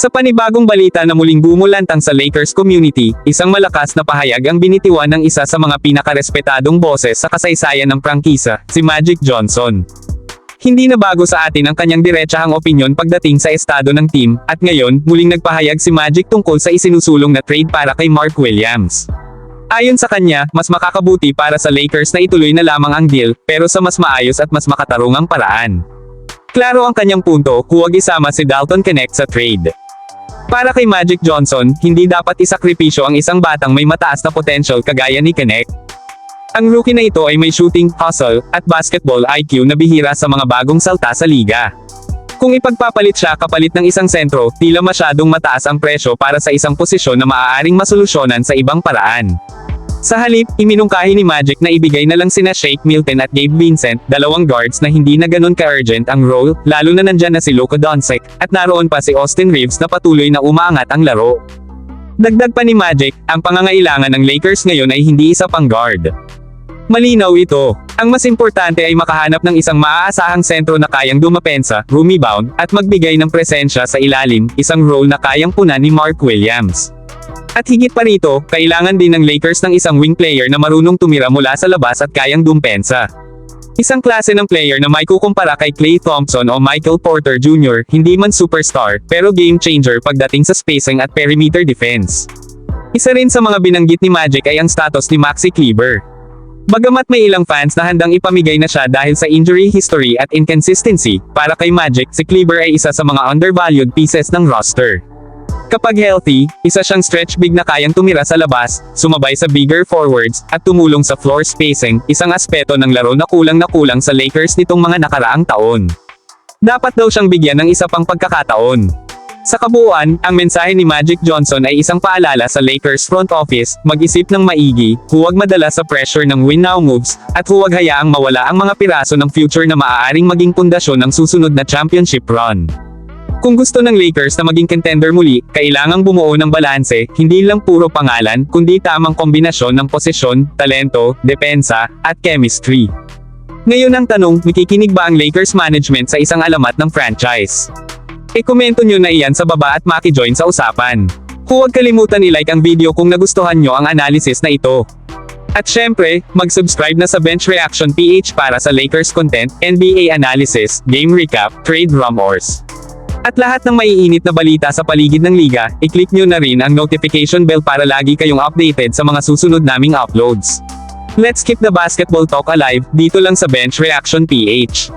Sa panibagong balita na muling bumulantang sa Lakers community, isang malakas na pahayag ang binitiwan ng isa sa mga pinakarespetadong boses sa kasaysayan ng prangkisa, si Magic Johnson. Hindi na bago sa atin ang kanyang diretsahang opinyon pagdating sa estado ng team, at ngayon, muling nagpahayag si Magic tungkol sa isinusulong na trade para kay Mark Williams. Ayon sa kanya, mas makakabuti para sa Lakers na ituloy na lamang ang deal, pero sa mas maayos at mas makatarungang paraan. Klaro ang kanyang punto, huwag isama si Dalton Connect sa trade. Para kay Magic Johnson, hindi dapat isakripisyo ang isang batang may mataas na potential kagaya ni Connect. Ang rookie na ito ay may shooting, hustle, at basketball IQ na bihira sa mga bagong salta sa liga. Kung ipagpapalit siya kapalit ng isang sentro, tila masyadong mataas ang presyo para sa isang posisyon na maaaring masolusyonan sa ibang paraan. Sa halip, iminungkahi ni Magic na ibigay na lang sina Shake Milton at Gabe Vincent, dalawang guards na hindi na ganun ka-urgent ang role, lalo na nandyan na si Luka Doncic, at naroon pa si Austin Reeves na patuloy na umaangat ang laro. Dagdag pa ni Magic, ang pangangailangan ng Lakers ngayon ay hindi isa pang guard. Malinaw ito. Ang mas importante ay makahanap ng isang maaasahang sentro na kayang dumapensa, rebound, at magbigay ng presensya sa ilalim, isang role na kayang punan ni Mark Williams. At higit pa rito, kailangan din ng Lakers ng isang wing player na marunong tumira mula sa labas at kayang dumpensa. Isang klase ng player na may kukumpara kay Klay Thompson o Michael Porter Jr., hindi man superstar, pero game changer pagdating sa spacing at perimeter defense. Isa rin sa mga binanggit ni Magic ay ang status ni Maxi Kleber. Bagamat may ilang fans na handang ipamigay na siya dahil sa injury history at inconsistency, para kay Magic si Kleber ay isa sa mga undervalued pieces ng roster. Kapag healthy, isa siyang stretch big na kayang tumira sa labas, sumabay sa bigger forwards, at tumulong sa floor spacing, isang aspeto ng laro na kulang na kulang sa Lakers nitong mga nakaraang taon. Dapat daw siyang bigyan ng isa pang pagkakataon. Sa kabuuan, ang mensahe ni Magic Johnson ay isang paalala sa Lakers front office, mag-isip ng maigi, huwag madala sa pressure ng win now moves, at huwag hayaang mawala ang mga piraso ng future na maaaring maging pundasyon ng susunod na championship run. Kung gusto ng Lakers na maging contender muli, kailangang bumuo ng balanse, hindi lang puro pangalan, kundi tamang kombinasyon ng posisyon, talento, depensa, at chemistry. Ngayon ang tanong, makikinig ba ang Lakers management sa isang alamat ng franchise? E-komento nyo na iyan sa baba at maki-join sa usapan. Huwag kalimutan i-like ang video kung nagustuhan nyo ang analysis na ito. At syempre, mag-subscribe na sa Bench Reaction PH para sa Lakers content, NBA analysis, game recap, trade rumors. At lahat ng maiinit na balita sa paligid ng liga, i-click nyo na rin ang notification bell para lagi kayong updated sa mga susunod naming uploads. Let's keep the basketball talk alive, dito lang sa Bench Reaction PH.